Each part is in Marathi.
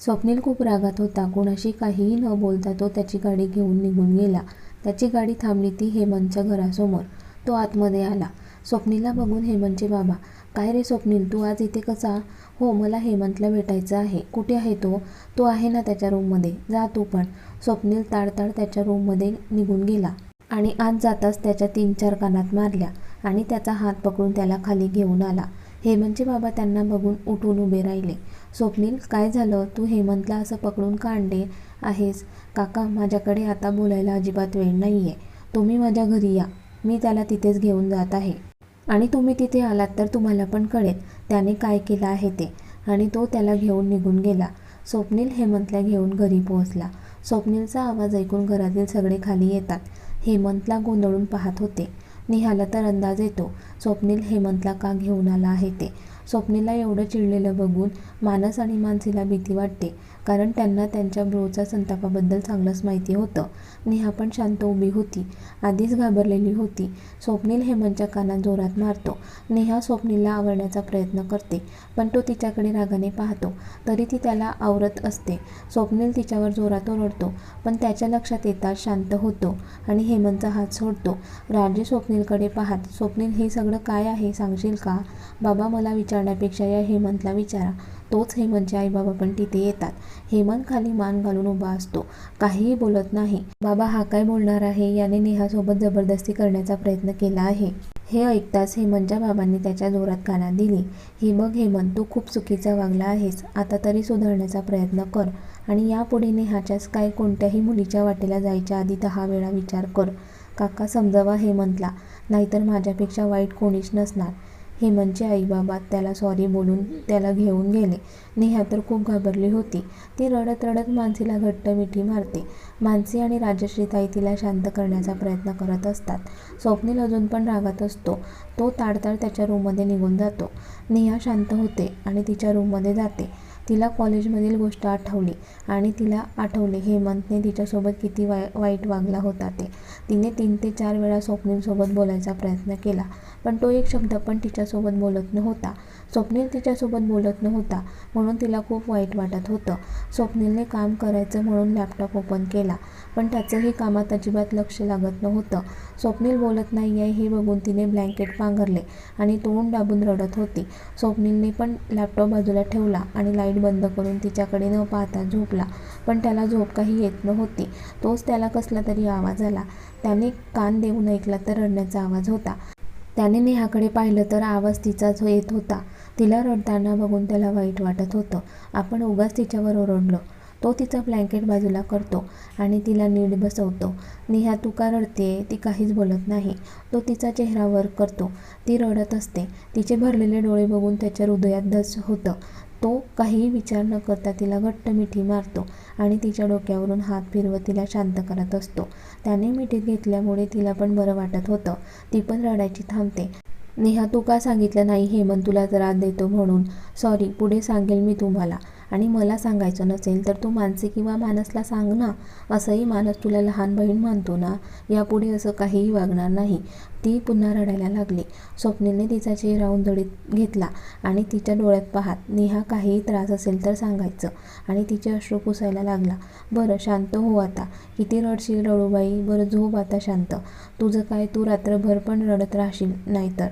स्वप्नील खूप रागात होता. कोणाशी काहीही न बोलता तो त्याची गाडी घेऊन निघून गेला. त्याची गाडी थांबली ती हेमंतच्या घरासमोर. तो आतमध्ये आला. स्वप्नीला बघून हेमंतचे बाबा काय रे स्वप्नील तू आज इथे कसा? हो मला हेमंतला भेटायचं आहे. कुठे आहे तो? तो आहे ना त्याच्या रूममध्ये. जा तू पण. स्वप्नील ताडताड त्याच्या रूममध्ये निघून गेला आणि आत जाताच त्याच्या तीन चार कानात मारल्या आणि त्याचा हात पकडून त्याला खाली घेऊन आला. हेमंतचे बाबा त्यांना बघून उठून उभे राहिले. स्वप्नील काय झालं? तू हेमंतला असं पकडून का आणले आहेस? काका माझ्याकडे आता बोलायला अजिबात वेळ नाही आहे तुम्ही माझ्या घरी या. मी त्याला तिथेच घेऊन जात आहे. आणि तुम्ही तिथे आलात तर तुम्हाला पण कळेल त्याने काय केलं आहे ते. आणि तो त्याला घेऊन निघून गेला. स्वप्नील हेमंतला घेऊन घरी पोहोचला. स्वप्नीलचा आवाज ऐकून घरातील सगळे खाली येतात. हेमंतला गोंधळून पाहत होते. निहाला तर अंदाज येतो. स्वप्नील हेमंतला का घेऊन आला आहे ते? स्वप्नीला एवढं चिडलेलं बघून मानस आणि मानसीला भीती वाटते. कारण त्यांना त्यांच्या ब्रोच्या संतापाबद्दल चांगलंच माहिती होतं. नेहा पण शांत उभी होती. आधीच घाबरलेली होती. स्वप्नील हेमंतच्या कानात जोरात मारतो. नेहा स्वप्नीलला आवरण्याचा प्रयत्न करते पण तो तिच्याकडे रागाने पाहतो. तरी ती त्याला आवरत असते. स्वप्नील तिच्यावर जोरात ओरडतो पण त्याच्या लक्षात येताच शांत होतो आणि हेमंतचा हात सोडतो. राजे स्वप्नीलकडे पाहत स्वप्नील हे सगळं काय आहे? सांगशील का? बाबा मला विचारण्यापेक्षा या हेमंतला विचारा. तोच हेमंतचे आईबाबा पण तिथे येतात. हेमंत खाली मान घालून उभा असतो. काहीही बोलत नाही. बाबा हा काय बोलणार आहे? याने नेहासोबत जबरदस्ती करण्याचा प्रयत्न केला आहे. हे ऐकताच हेमंतच्या बाबांनी त्याच्या जोरात काना दिली. हे बघ हेमंत तू खूप चुकीचा वागला आहेस. आता तरी सुधारण्याचा प्रयत्न कर आणि यापुढे नेहाच्याच काय कोणत्याही मुलीच्या वाटेला जायच्या आधी दहा वेळा विचार कर. काका समजावा हेमंतला. नाहीतर माझ्यापेक्षा वाईट कोणीच नसणार. हेमंतचे आईबाबा त्याला सॉरी बोलून त्याला घेऊन गेले. नेहा तर खूप घाबरली होती. ती रडत रडत मानसीला घट्ट मिठी मारते. मानसी आणि राजश्रीताई तिला शांत करण्याचा प्रयत्न करत असतात. स्वप्नील अजून पण रागात असतो. तो ताडताड त्याच्या रूममध्ये निघून जातो. नेहा शांत होते आणि तिच्या रूममध्ये जाते. तिला कॉलेजमधील गोष्ट आठवली आणि तिला आठवले हेमंतने तिच्यासोबत किती वाय वाईट वागला होता ते. तिने तीन ते चार वेळा स्वप्नीलसोबत बोलायचा प्रयत्न केला. पण तो एक शब्द पण तिच्यासोबत बोलत नव्हता. स्वप्नील तिच्यासोबत बोलत नव्हता म्हणून तिला खूप वाईट वाटत होतं. स्वप्नीलने काम करायचं म्हणून लॅपटॉप ओपन केला पण त्याचंही कामात अजिबात लक्ष लागत नव्हतं. स्वप्नील बोलत नाही आहे हे बघून तिने ब्लँकेट पांघरले आणि तोंड दाबून रडत होती. स्वप्नीलने पण लॅपटॉप बाजूला ठेवला आणि लाइट बंद करून तिच्याकडे न पाहता झोपला पण त्याला झोप काही येत नव्हती. तोच त्याला कसला तरी आवाज आला. त्याने कान देऊन ऐकला तर रडण्याचा आवाज होता. त्याने नेहाकडे पाहिलं तर आवाज तिचाच येत होता. तिला रडताना बघून त्याला वाईट वाटत होतं. आपण उगाच तिच्यावर ओरडलो. तो तिचा ब्लँकेट बाजूला करतो आणि तिला नीट बसवतो. नेहा तू का रडते? ती काहीच बोलत नाही. तो तिचा चेहरा वर करतो. ती रडत असते. तिचे भरलेले डोळे बघून त्याच्या हृदयात धस होतं. तो काहीही विचार न करता तिला घट्ट मिठी मारतो आणि तिच्या डोक्यावरून हात फिरवत तिला शांत करत असतो. त्याने मिठीत घेतल्यामुळे तिला पण बरं वाटत होतं. ती पण रडायची थांबते. नेहा तू का सांगितलं नाही हेमंत तुला त्रास देतो म्हणून? सॉरी पुढे सांगेल मी तुम्हाला. आणि मला सांगायचं नसेल तर तू मानसी किंवा मानसला सांग ना असंही मानस तुला लहान बहीण मानतो ना यापुढे असं काहीही वागणार नाही. ती पुन्हा रडायला लागली. स्वप्नीलने तिचा चेहरा उंधळीत घेतला आणि तिच्या डोळ्यात पाहत नेहा काहीही त्रास असेल तर सांगायचं आणि तिचे अश्रू पुसायला लागला. बरं शांत हो आता. किती रडशील रडूबाई? बरं झोप आता शांत. तुझं काय? तू रात्रभर पण रडत राहशील नाहीतर.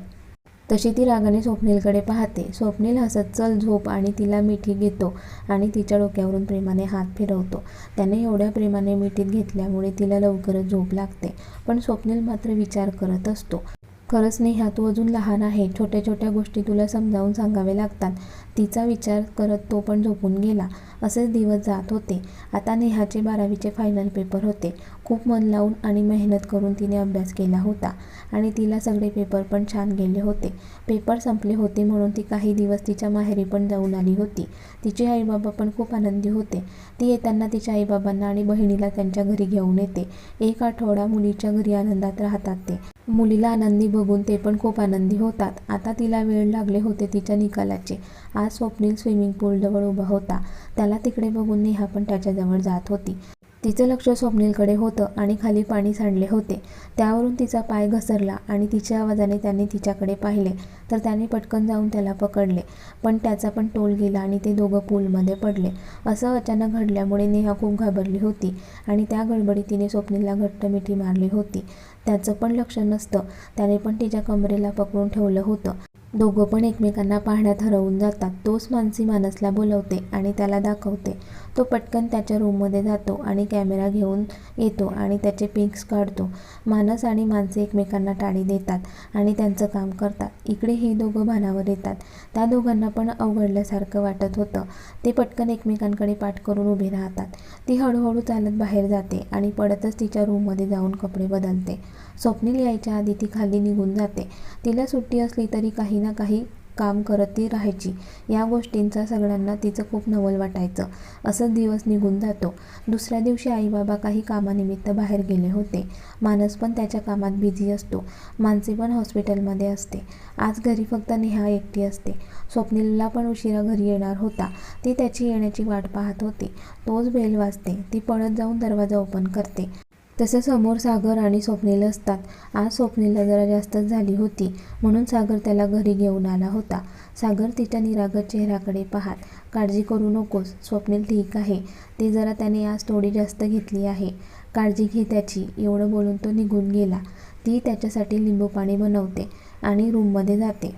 तशी ती रागाने स्वप्नीलकडे पाहते. स्वप्नील हसत चल झोप आणि तिला मिठी घेतो आणि तिच्या डोक्यावरून प्रेमाने हात फिरवतो. त्याने एवढ्या प्रेमाने मिठीत घेतल्यामुळे तिला लवकरच झोप लागते. पण स्वप्नील मात्र विचार करत असतो. खरंच नेहा तू अजून लहान आहे. छोट्या छोट्या गोष्टी तुला समजावून सांगावे लागतात. तिचा विचार करत तो पण झोपून गेला. असेच दिवस जात होते. आता नेहाचे बारावीचे फायनल पेपर होते. खूप मन लावून आणि मेहनत करून तिने अभ्यास केला होता. आणि तिला सगळे पेपर पण छान गेले होते. पेपर संपले होते म्हणून ती काही दिवस तिच्या माहेरी पण जाऊन आली होती. तिचे आईबाबा पण खूप आनंदी होते. ती येताना तिच्या आईबाबांना आणि बहिणीला त्यांच्या घरी घेऊन येते. एक आठवडा मुलीच्या घरी आनंदात राहतात ते. मुलीला आनंदी बघून ते पण खूप आनंदी होतात. आता तिला वेळ लागले होते तिच्या निकालाचे. आज स्वप्नील स्विमिंग पूलजवळ उभा होता. त्याला तिकडे बघून नेहा पण त्याच्याजवळ जात होती. तिचं लक्ष स्वप्नीलकडे होतं आणि खाली पाणी सांडले होते. त्यावरून तिचा पाय घसरला आणि तिच्या आवाजाने त्याने तिच्याकडे पाहिले. तर त्याने पटकन जाऊन त्याला पकडले. पण त्याचा पण टोल गेला आणि ते दोघं पूलमध्ये पडले. असं अचानक घडल्यामुळे नेहा खूप घाबरली होती आणि त्या गडबडीत तिने स्वप्नीलला घट्ट मिठी मारली होती. त्याचं पण लक्ष नसतं. त्याने पण तिच्या कमरेला पकडून ठेवलं होतं. दोघं पण एकमेकांना पाहण्यात हरवून जातात. तोच मानसी मानसला बोलवते आणि त्याला दाखवते. तो पटकन त्याच्या रूममध्ये जातो आणि कॅमेरा घेऊन येतो आणि त्याचे पिक्स काढतो. मानस आणि मानसी एकमेकांना टाळी देतात आणि त्यांचं काम करतात. इकडे हे दोघं भानावर येतात. त्या दोघांना पण अवघडल्यासारखं वाटत होतं. ते पटकन एकमेकांकडे पाठ करून उभे राहतात. ती हळूहळू चालत बाहेर जाते आणि पडतच तिच्या रूममध्ये जाऊन कपडे बदलते. स्वप्नील यायच्या आधी ती खाली निघून जाते. तिला सुट्टी असली तरी काही ना काही काम करत ती राहायची. या गोष्टींचा सगळ्यांना तिचं खूप नवल वाटायचं. असंच दिवस निघून जातो. दुसऱ्या दिवशी आईबाबा काही कामानिमित्त बाहेर गेले होते. मानस पण त्याच्या कामात बिझी असतो. मानसी पण हॉस्पिटलमध्ये असते. आज घरी फक्त नेहा एकटी असते. स्वप्नीलला पण उशिरा घरी येणार होता. ती त्याची येण्याची वाट पाहत होती. तोच बेल वाजते. ती पळत जाऊन दरवाजा ओपन करते. तसं समोर सागर आणि स्वप्नील असतात. आज स्वप्नीला जरा जास्तच झाली होती म्हणून सागर त्याला घरी घेऊन आला होता. सागर तिच्या निरागत चेहऱ्याकडे पाहात काळजी करू नकोस स्वप्नील ठीक आहे. ते जरा त्याने आज थोडी जास्त घेतली आहे. काळजी घे त्याची. एवढं बोलून तो निघून गेला. ती त्याच्यासाठी लिंबू पाणी बनवते आणि रूममध्ये जाते.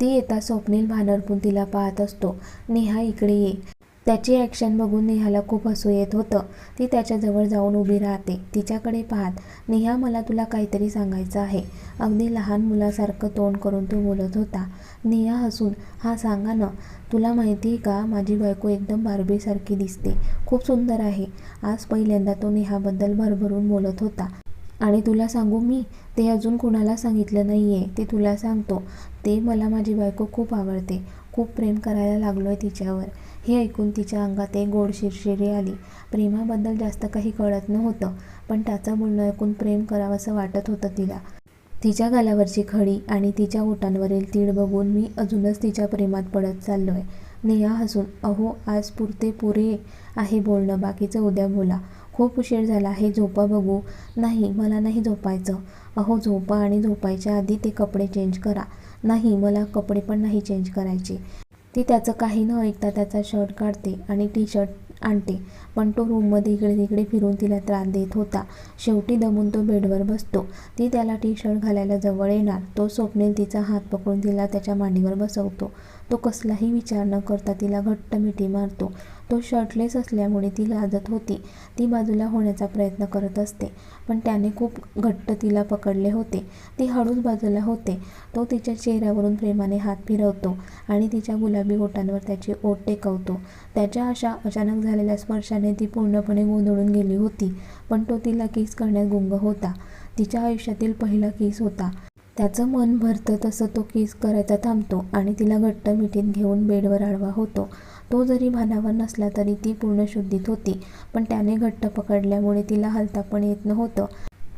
ती येता स्वप्नील भानरपून तिला पाहत असतो नेहा इकडे ये. त्याची ॲक्शन बघून नेहाला खूप हसू येत होतं. ती त्याच्याजवळ जाऊन उभी राहते. तिच्याकडे पाहत नेहा मला तुला काहीतरी सांगायचं आहे. अगदी लहान मुलासारखं तोंड करून तो बोलत होता. नेहा हसून. हा सांगा ना. तुला माहिती आहे का? माझी बायको एकदम बार्बीसारखी दिसते. खूप सुंदर आहे. आज पहिल्यांदा तो नेहाबद्दल भरभरून बोलत होता. आणि तुला सांगू मी? ते अजून कुणाला सांगितलं नाही आहे ते तुला सांगतो. ते मला माझी बायको खूप आवडते. खूप प्रेम करायला लागलो आहे तिच्यावर. हे ऐकून तिच्या अंगात एक गोड शिरशिरी आली. प्रेमाबद्दल जास्त काही कळत नव्हतं पण त्याचं बोलणं ऐकून प्रेम करावंसं वाटत होतं तिला. तिच्या गालावरची खडी आणि तिच्या ओठांवरील तीळ बघून मी अजूनच तिच्या प्रेमात पडत चाललो आहे नेहा हसून अहो आज पुरते पुरे आहे बोलणं बाकीचं उद्या बोला. खूप उशीर झाला हे झोपा बघू. नाही मला नाही झोपायचं. अहो झोपा आणि झोपायच्या आधी ते कपडे चेंज करा. नाही मला कपडे पण नाही चेंज करायचे. ती त्याचं काही न ऐकता त्याचा शर्ट काढते आणि टी शर्ट आणते. पण तो रूममध्ये इकडे तिकडे फिरून तिला त्रास देत होता. शेवटी दमून तो बेडवर बसतो. ती त्याला टी शर्ट घालायला जवळ येणार. तो स्वप्नील तिचा हात पकडून तिला त्याच्या मांडीवर बसवतो. तो कसलाही विचार न करता तिला घट्ट मिठी मारतो. तो शर्टलेस असल्यामुळे ती लाजत होती. ती बाजूला होण्याचा प्रयत्न करत असते. पण त्याने खूप घट्ट तिला पकडले होते. ती हळूच बाजूला होते. तो तिच्या चेहऱ्यावरून प्रेमाने हात फिरवतो आणि तिच्या गुलाबी ओटांवर त्याची ओट टेकवतो. त्याच्या अशा अचानक झालेल्या स्पर्शाने ती पूर्णपणे गोंधळून गेली होती. पण तो तिला किस करण्यात गुंग होता. तिच्या आयुष्यातील पहिला किस होता. त्याचं मन भरतं तसं तो किस करायचा थांबतो आणि तिला घट्ट मिठीत घेऊन बेडवर आडवा होतो. तो जरी भानावर नसला तरी ती पूर्ण शुद्धीत होती पण त्याने घट्ट पकडल्यामुळे तिला हलता पण येत नव्हतं.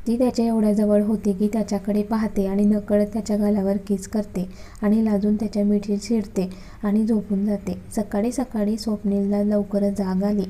ती त्याच्या एवढ्या जवळ होती की त्याच्याकडे पाहते आणि नकळत त्याच्या गालावर किस करते आणि लाजून त्याच्या मिठीत शिरते आणि झोपून जाते. सकाळी सकाळी स्वप्नीलला लवकरच जाग आली.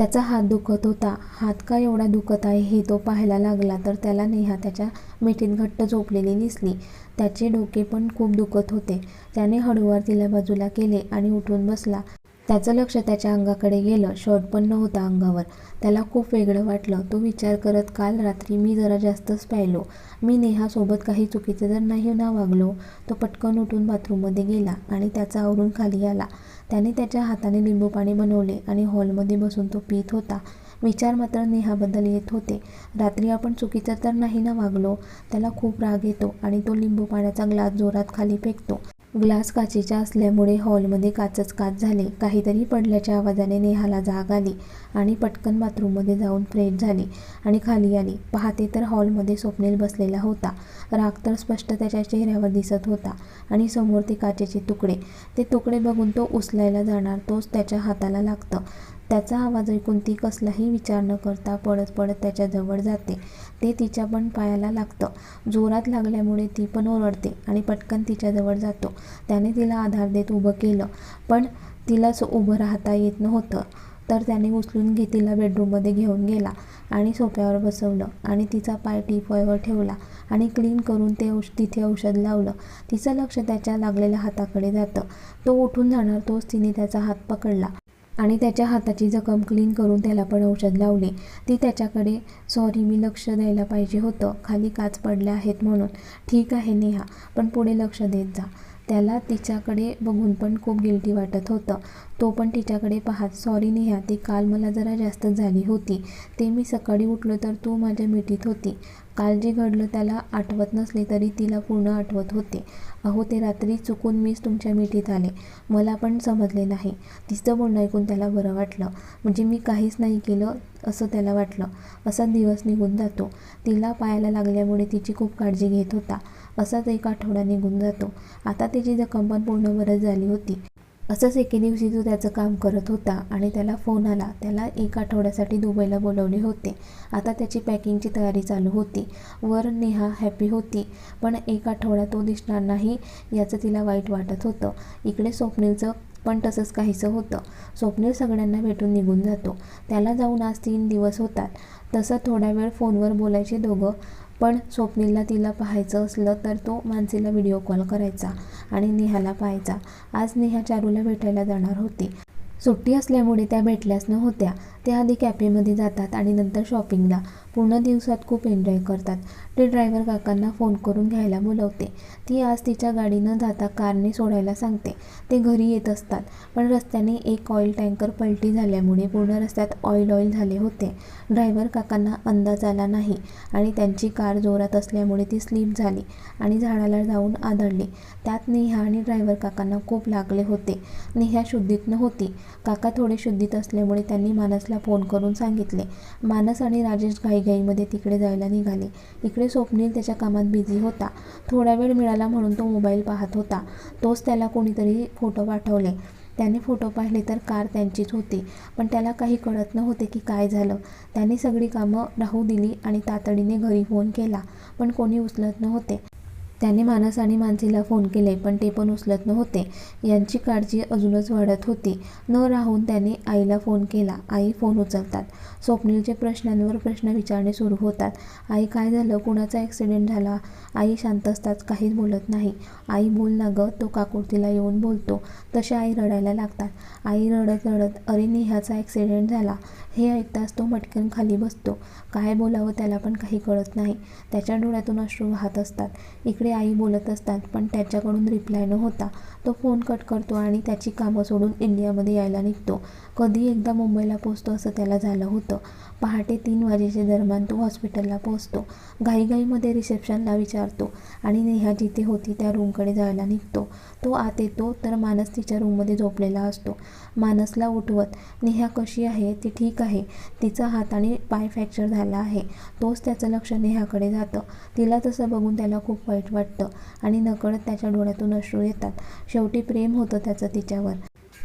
त्याचा हात दुखत होता. हात का एवढा दुखत आहे हे तो पाहायला लागला तर त्याला नेहा त्याच्या मिठीत घट्ट झोपलेली दिसली. त्याचे डोके पण खूप दुखत होते. त्याने हळूवार तिला बाजूला केले आणि उठून बसला. त्याचं लक्ष त्याच्या अंगाकडे गेलं. शर्ट पण नव्हता अंगावर. त्याला खूप वेगळं वाटलं. तो विचार करत काल रात्री मी जरा जास्तच प्यायलो. मी नेहासोबत काही चुकीचं जर नाही ना वागलो? तो पटकन उठून बाथरूममध्ये गेला आणि त्याचा आवरून खाली आला. त्याने त्याच्या हाताने लिंबू पाणी बनवले आणि हॉलमध्ये बसून तो पित होता. विचार मात्र नेहाबद्दल येत होते. रात्री आपण चुकीचं तर नाही ना वागलो? त्याला खूप राग येतो आणि तो लिंबू पाण्याचा ग्लास जोरात खाली फेकतो. ग्लास काचेचा असल्यामुळे हॉलमध्ये काचच काच झाले. काहीतरी पडल्याच्या आवाजाने नेहाला जाग आली आणि पटकन बाथरूममध्ये जाऊन फ्रेश झाली आणि खाली आली. पाहते तर हॉलमध्ये स्वप्नील बसलेला होता. राग तर स्पष्ट त्याच्या चेहऱ्यावर दिसत होता आणि समोर ते काचेचे तुकडे. ते तुकडे बघून तो उचलायला जाणार तोच त्याच्या हाताला लागतं. त्याचा आवाज ऐकून ती कसलाही विचार न करता पळत पळत त्याच्याजवळ जाते. ते तिच्या पण पायाला लागतं. जोरात लागल्यामुळे ती पण ओरडते आणि पटकन तिच्याजवळ जातो. त्याने तिला आधार देत उभं केलं. पण तिलाच उभं राहता येत नव्हतं. तर त्याने उचलून घे तिला बेडरूममध्ये घेऊन गेला आणि सोफ्यावर बसवलं आणि तिचा पाय टीपॉयवर ठेवला आणि क्लीन करून ते औष तिथे औषध लावलं. तिचं लक्ष त्याच्या लागलेल्या हाताकडे जातं. तो उठून जाणार तोच तिने त्याचा हात पकडला. आणि त्याच्या हाताची जखम क्लीन करून त्याला पण औषध लावले. ती त्याच्याकडे सॉरी मी लक्ष द्यायला पाहिजे होतं. खाली काच पडल्या आहेत म्हणून. ठीक आहे नेहा पण पुढे लक्ष देत जा. त्याला तिच्याकडे बघून पण खूप गिल्टी वाटत होतं. तो पण तिच्याकडे पाहत सॉरी नेहा ती काल मला जरा जास्त झाली होती. ते मी सकाळी उठलो तर तू माझ्या मिठीत होती. काल जे घडलं त्याला आठवत नसले तरी तिला पूर्ण आठवत होते. अहो ते रात्री चुकून मीच तुमच्या मिठीत आले. मला पण समजले नाही. तिचं बोलणं ऐकून त्याला बरं वाटलं. म्हणजे मी काहीच नाही केलं असं त्याला वाटलं. असा दिवस निघून जातो. तिला पायाला लागल्यामुळे तिची खूप काळजी घेत होता. असाच एक आठवडा निघून जातो. आता तिची जखम पण पूर्ण बरं झाली होती. असंच एके दिवशी तो त्याचं काम करत होता आणि त्याला फोन आला. त्याला एक आठवड्यासाठी दुबईला बोलवले होते. आता त्याची पॅकिंगची तयारी चालू होती. वर नेहा हॅपी होती. पण एक आठवडा तो दिसणार नाही याचं तिला वाईट वाटत होतं. इकडे स्वप्नीलचं पण तसंच काहीसं होतं. स्वप्नील सगळ्यांना भेटून निघून जातो. त्याला जाऊन आज तीन दिवस होतात. तसं थोडा वेळ फोनवर बोलायचे दोघं पण स्वप्नीलला तिला पाहायचं असलं तर तो मानसीला व्हिडिओ कॉल करायचा आणि नेहाला पाहायचा. आज नेहा चारूला भेटायला जाणार होती. सुट्टी असल्यामुळे त्या भेटल्याच नव्हत्या. त्या आधी कॅफेमध्ये जातात आणि नंतर शॉपिंगला पूर्ण दिवसात खूप एन्जॉय करतात. ते ड्रायव्हर काकांना फोन करून घ्यायला बोलवते. ती आज तिच्या गाडीनं जाता कारने सोडायला सांगते. ते घरी येत असतात पण रस्त्याने एक ऑइल टँकर पलटी झाल्यामुळे पूर्ण रस्त्यात ऑइल ऑइल झाले होते. ड्रायव्हर काकांना अंदाज आला नाही आणि त्यांची कार जोरात असल्यामुळे ती स्लिप झाली आणि झाडाला जाऊन आदळली. त्यात नेहा आणि ड्रायव्हर काकांना खूप लागले होते. नेहा शुद्धीत नव्हती. काका थोडे शुद्धीत असल्यामुळे त्यांनी मानसला फोन करून सांगितले. मानस आणि राजेश घाई घाईघाईमध्ये तिकडे जायला निघाले. इकडे स्वप्नील त्याच्या कामात बिझी होता. थोडा वेळ मिळाला म्हणून तो मोबाईल पाहत होता. तोच त्याला कोणीतरी फोटो पाठवले. त्याने फोटो पाहिले तर कार त्यांचीच होती. पण त्याला काही कळत नव्हते की काय झालं. त्याने सगळी कामं राहू दिली आणि तातडीने घरी फोन केला पण कोणी उचलत नव्हते. त्याने मानस आणि मानसीला फोन केले पण ते पण उचलत नव्हते. यांची काळजी अजूनच वाढत होती. न राहून त्याने आईला फोन केला. आई फोन उचलतात. स्वप्नीलचे प्रश्नांवर प्रश्न विचारणे सुरू होतात. आई काय झालं? कुणाचा ॲक्सिडेंट झाला? आई शांत असताच काहीच बोलत नाही. आई बोल ना गं तो काकुर्तीला येऊन बोलतो. तसे आई रडायला लागतात. आई रडत रडत अरे नेहाचा ॲक्सिडेंट झाला. हे ऐकताच तो मटकन खाली बसतो. काय बोलावं त्याला पण काही कळत नाही. त्याच्या डोळ्यातून अश्रू वाहत असतात. इकडे आई बोलत असतात पण त्याच्याकडून रिप्लाय न होता. तो फोन कट करतो आणि त्याची कामं सोडून इंडियामध्ये यायला निघतो. कधी एकदा मुंबईला पोचतो असं त्याला झालं होतं. पहाटे तीन वाजेच्या दरम्यान तो हॉस्पिटलला पोहोचतो. घाईघाईमध्ये रिसेप्शनला विचारतो आणि नेहा जिथे होती त्या रूमकडे जायला निघतो. तो आत येतो तर मानस तिच्या रूममध्ये झोपलेला असतो. मानसला उठवत नेहा कशी आहे? ती ठीक आहे. तिचा हात आणि पाय फ्रॅक्चर झाला आहे. तोच त्याचं लक्ष नेहाकडे जातं. तिला तसं बघून त्याला खूप वाईट वाटतं आणि नकळत त्याच्या डोळ्यातून अश्रू येतात. शेवटी प्रेम होतं त्याचं तिच्यावर.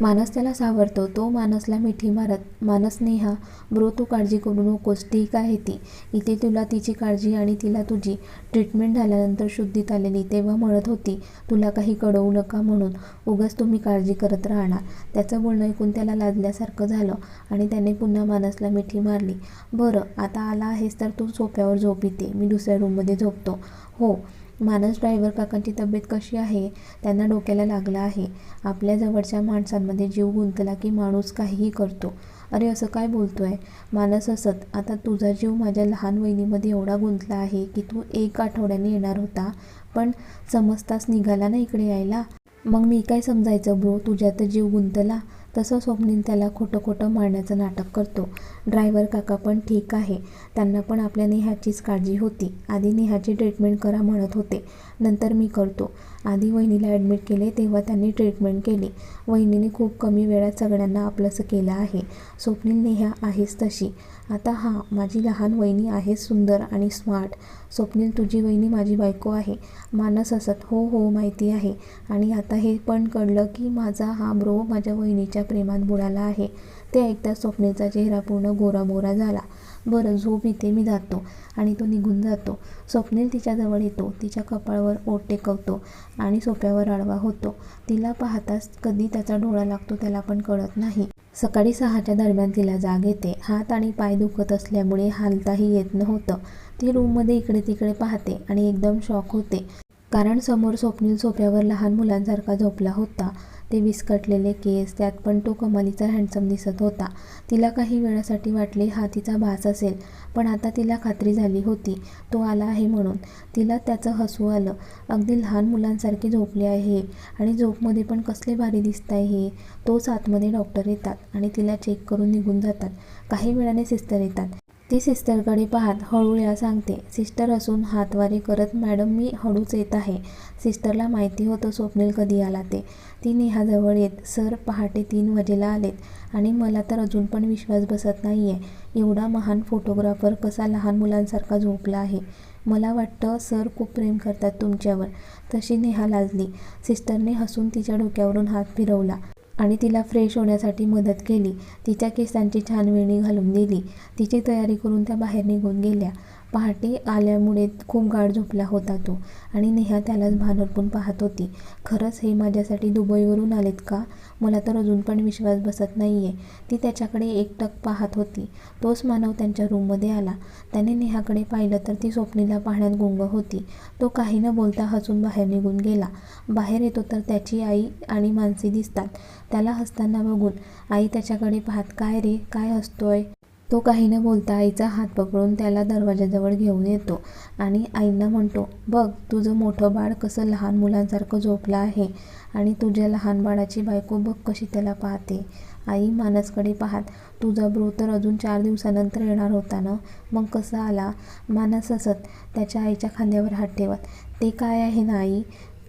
मानस त्याला सावरतो. तो मानसला मिठी मारत मानस नेहा ब्रो तू काळजी करू नकोस. ठीक आहे ती. इथे तुला तिची काळजी आणि तिला तुझी ट्रीटमेंट झाल्यानंतर शुद्धीत आलेली. तेव्हा म्हणत होती तुला काही कळवू नका म्हणून. उगाच तुम्ही काळजी करत राहणार. त्याचं बोलणं ऐकून त्याला लाजल्यासारखं झालं आणि त्याने पुन्हा मानसला मिठी मारली. बरं आता आला आहेस तर तू सोफ्यावर झोप इथे. मी दुसऱ्या रूममध्ये झोपतो. हो. मानस ड्रायव्हर काकांची तब्येत कशी आहे त्यांना डोक्याला लागलं आहे. आपल्या जवळच्या माणसांमध्ये जीव गुंतला की माणूस काहीही करतो. अरे असं काय बोलतो आहे मानस असत. आता तुझा जीव माझ्या लहान वहिनीमध्ये एवढा गुंतला आहे की तू एक आठवड्याने येणार होता. पण समजताच निघाला ना इकडे यायला? मग मी काय समजायचं ब्रो? तुझ्यात जीव गुंतला. तसं स्वप्नील त्याला खोटं खोटं मारण्याचं नाटक करतो. ड्रायव्हर काका पण ठीक आहे. त्यांना पण आपल्या नेहाचीच काळजी होती. आधी नेहाची ट्रीटमेंट करा म्हणत होते. नंतर मी करतो. आधी वहिनीला ॲडमिट केले तेव्हा त्यांनी ट्रीटमेंट केली. वहिनीने खूप कमी वेळात सगळ्यांना आपलंसं केलं आहे. स्वप्नील नेहा आहेच तशी. आता हा माझी लहान वहिनी आहे सुंदर आणि स्मार्ट. स्वप्नील तुझी वहिनी माझी बायको आहे. मानस असत. हो हो माहिती आहे. आणि आता हे पण कळलं की माझा हा ब्रो माझ्या वहिनीच्या प्रेमात बुडाला आहे. ते ऐकता स्वप्नीलचा चेहरा पूर्ण गोरामोरा झाला. बरं झोप इथे मी जातो. आणि तो निघून जातो. स्वप्नील तिच्याजवळ येतो. तिच्या कपाळावर ओट टेकवतो आणि सोप्यावर आडवा होतो. तिला पाहताच कधी त्याचा डोळा लागतो त्याला पण कळत नाही. सकाळी सहाच्या दरम्यान तिला जाग येते. हात आणि पाय दुखत असल्यामुळे हालताही येत नव्हतं. ती रूममध्ये इकडे तिकडे पाहते आणि एकदम शॉक होते. कारण समोर स्वप्नील सोफ्यावर लहान मुलांसारखा झोपला होता. ते विस्कटलेले केस त्यात पण तो कमालीचा हँडसम दिसत होता. तिला काही वेळासाठी वाटले हा तिचा भास असेल पण आता तिला खात्री झाली होती. तो आला आहे म्हणून. तिला त्याचं हसू आलं. अगदी लहान मुलांसारखे झोपले आहे आणि झोपमध्ये पण कसले भारी दिसत आहे हे. तोच आतमध्ये डॉक्टर येतात आणि तिला चेक करून निघून जातात. काही वेळाने सिस्टर येतात. ती सिस्टरकडे पाहत हळूया सांगते सिस्टर असून हातवारे करत मॅडम मी हळूच येत आहे. सिस्टरला माहिती होतं स्वप्नील कधी आला ते. ती नेहाजवळ येत सर पहाटे तीन वाजेला आलेत आणि मला तर अजून पण विश्वास बसत नाही आहे एवढा महान फोटोग्राफर कसा लहान मुलांसारखा झोपला आहे? मला वाटतं सर खूप प्रेम करतात तुमच्यावर. तशी नेहा लाजली. सिस्टरने हसून तिच्या डोक्यावरून हात फिरवला. आणि तिला फ्रेश होण्यासाठी मदत केली. तिच्या केसांची छान वेणी घालून दिली. तिची तयारी करून त्या बाहेर निघून गेल्या. पहाटे आल्यामुळे खूप गाढ झोपला होता तो आणि नेहा त्यालाच भानरपून पाहत होती. खरंच हे माझ्यासाठी दुबईवरून आलेत का? मला तर अजून पण विश्वास बसत नाही आहे ती त्याच्याकडे एकटक पाहत होती. तोच मानव त्यांच्या रूममध्ये आला. त्याने नेहाकडे पाहिलं तर ती स्वप्नीला पाहण्यात गुंग होती. तो काही न बोलता हसून बाहेर निघून गेला. बाहेर येतो तर त्याची आई आणि मानसी दिसतात. त्याला हसताना बघून आई त्याच्याकडे पाहत काय रे? काय हसतोय? तो काही न बोलता आईचा हात पकडून त्याला दरवाजाजवळ घेऊन येतो आणि आईंना म्हणतो बघ तुझं मोठं बाळ कसं लहान मुलांसारखं झोपलं आहे आणि तुझ्या लहान बाळाची बायको बघ कशी त्याला पाहते. आई मानसकडे पाहत तुझा ब्रो तर अजून चार दिवसानंतर येणार होता ना? मग कसा आला? मानस हसत त्याच्या आईच्या खांद्यावर हात ठेवत ते काय आहे ना आई?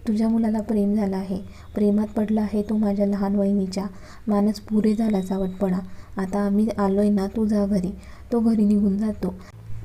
तुझ्या मुलाला प्रेम झालं आहे. प्रेमात पडला आहे तो माझ्या लहान वहिनीच्या. मानस पुरे झाला चावटपणा आता आम्ही आलो आहे ना तू जा घरी. तो घरी निघून जातो.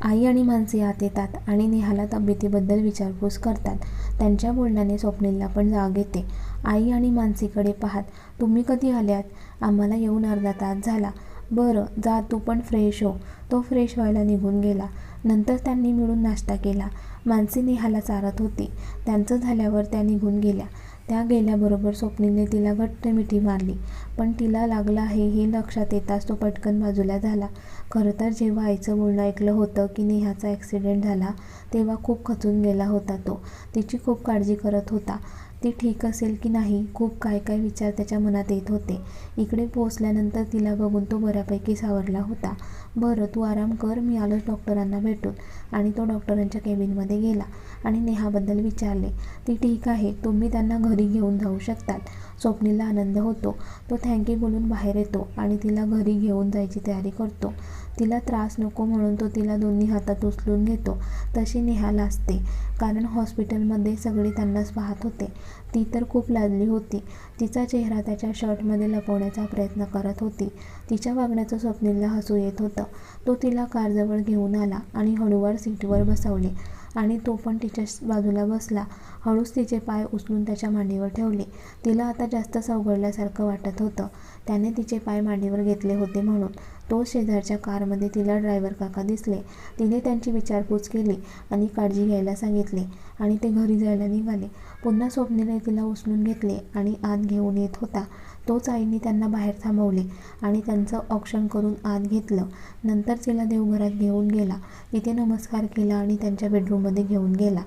आई आणि माणसे आत येतात आणि नेहाला तब्येतीबद्दल विचारपूस करतात. त्यांच्या बोलण्याने स्वप्नीलला पण जाग येते. आई आणि मानसीकडे पाहत तुम्ही कधी आल्यात? आम्हाला येऊन अर्धा तास झाला. बरं जा तू पण फ्रेश हो. तो फ्रेश व्हायला निघून गेला. नंतर त्यांनी मिळून नाश्ता केला. मानसी नेहाला चारत होती. त्यांचं झाल्यावर त्या निघून गेल्या. त्या गेल्याबरोबर स्वप्नीलने तिला घट्ट मिठी मारली. पण तिला लागलं आहे हे लक्षात येताच तो पटकन बाजूला झाला. खरं तर जेव्हा आईचं बोलणं ऐकलं होतं की नेहाचा ॲक्सिडेंट झाला तेव्हा खूप खचून गेला होता तो. तिची खूप काळजी करत होता. ती ठीक असेल की नाही खूप काय काय विचार त्याच्या मनात येत होते. इकडे पोहोचल्यानंतर तिला बघून तो बऱ्यापैकी सावरला होता. बरं तू आराम कर मी आलोच डॉक्टरांना भेटून. आणि तो डॉक्टरांच्या केबिनमध्ये गेला आणि नेहाबद्दल विचारले. ती ठीक आहे तुम्ही त्यांना घरी घेऊन जाऊ शकतात. स्वप्नीला आनंद होतो. तो थँक्यू बोलून बाहेर येतो आणि तिला घरी घेऊन जायची तयारी करतो. तिला त्रास नको म्हणून तो तिला दोन्ही हातात उचलून घेतो. तशी नेहा लाजते कारण हॉस्पिटलमध्ये सगळे त्यांनाच पाहत होते. ती तर खूप लाजली होती. तिचा चेहरा त्याच्या शर्टमध्ये लपवण्याचा प्रयत्न करत होती. तिच्या वागण्याचं स्वप्नीलला हसू येत होतं. तो तिला कारजवळ घेऊन आला आणि हळूवार सीटवर बसवले. आणि तो पण तिच्या बाजूला बसला. हळूच तिचे पाय उचलून त्याच्या मांडीवर ठेवले. तिला आता जास्त सावगळल्यासारखं वाटत होतं. त्याने तिचे पाय मांडीवर घेतले होते म्हणून. तो शेजारच्या कारमध्ये तिला ड्रायव्हर काका दिसले. तिने त्यांची विचारपूस केली आणि काळजी घ्यायला सांगितले आणि ते घरी जायला निघाले. पुन्हा स्वप्नीने तिला उचलून घेतले आणि आत घेऊन येत होता. तोच आईने त्यांना बाहेर थांबवले आणि त्यांचं औक्षण करून आत घेतलं. नंतर तिला देवघरात घेऊन गेला. तिथे नमस्कार केला आणि त्यांच्या बेडरूममध्ये घेऊन गेला.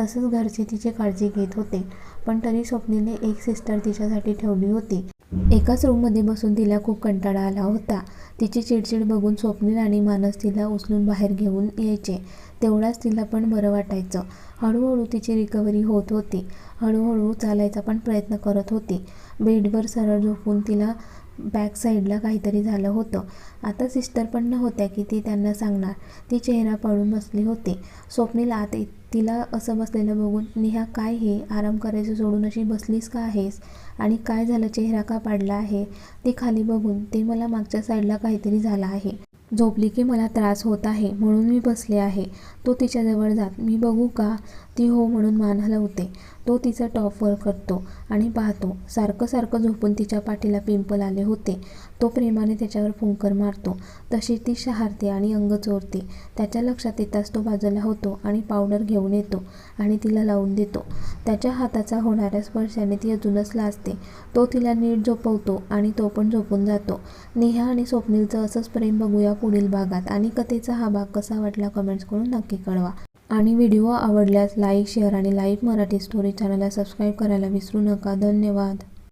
तसंच घरचे तिची काळजी घेत होते. पण तरी स्वप्नीने एक सिस्टर तिच्यासाठी ठेवली होती. एकाच रूममध्ये बसून तिला खूप कंटाळा आला होता. तिची चिडचिड बघून स्वप्नील आणि मानस तिला उचलून बाहेर घेऊन यायचे. तेवढाच तिला पण बरं वाटायचं. हळूहळू तिची रिकव्हरी होत होती. हळूहळू चालायचा पण प्रयत्न करत होती. बेडवर सरळ झोपून तिला बॅक साईडला काहीतरी झालं होतं. आता सिस्टर पण नव्हत्या की ती त्यांना सांगणार. ती चेहरा पाळून बसली होती. स्वप्नील आत तिला असं बसलेलं बघून नेहा काय हे? आराम करायचं सोडून अशी बसलीस का आहेस? आणि काय झालं? चेहरा का पाडला आहे? ती खाली बघून ते मला मागच्या साईडला काहीतरी झालं आहे. झोपली की मला त्रास होत आहे म्हणून मी बसले आहे. तो तिच्याजवळ जात मी बघू का? ती हो म्हणून मान हलवते. तो तिचा टॉपवर करतो आणि पाहतो. सारखं सारखं झोपून तिच्या पाठीला पिंपल आले होते. तो प्रेमाने त्याच्यावर फुंकर मारतो. तशी ती शहारते आणि अंग चोरते. त्याच्या लक्षात येताच तो बाजूला होतो आणि पावडर घेऊन येतो आणि तिला लावून देतो. त्याच्या हाताचा होणाऱ्या स्पर्शाने ती अजूनच लाजते. तो तिला नीट झोपवतो आणि तो पण झोपून जातो. नेहा आणि स्वप्नीलचं असंच प्रेम बघूया पुढील भागात आणि कथेचा हा भाग कसा वाटला कमेंट्स करून नक्की कळवा. आणि व्हिडिओ आवडल्यास लाईक शेअर आणि लाईव्ह मराठी स्टोरी चॅनलला सबस्क्राईब करायला विसरू नका. धन्यवाद.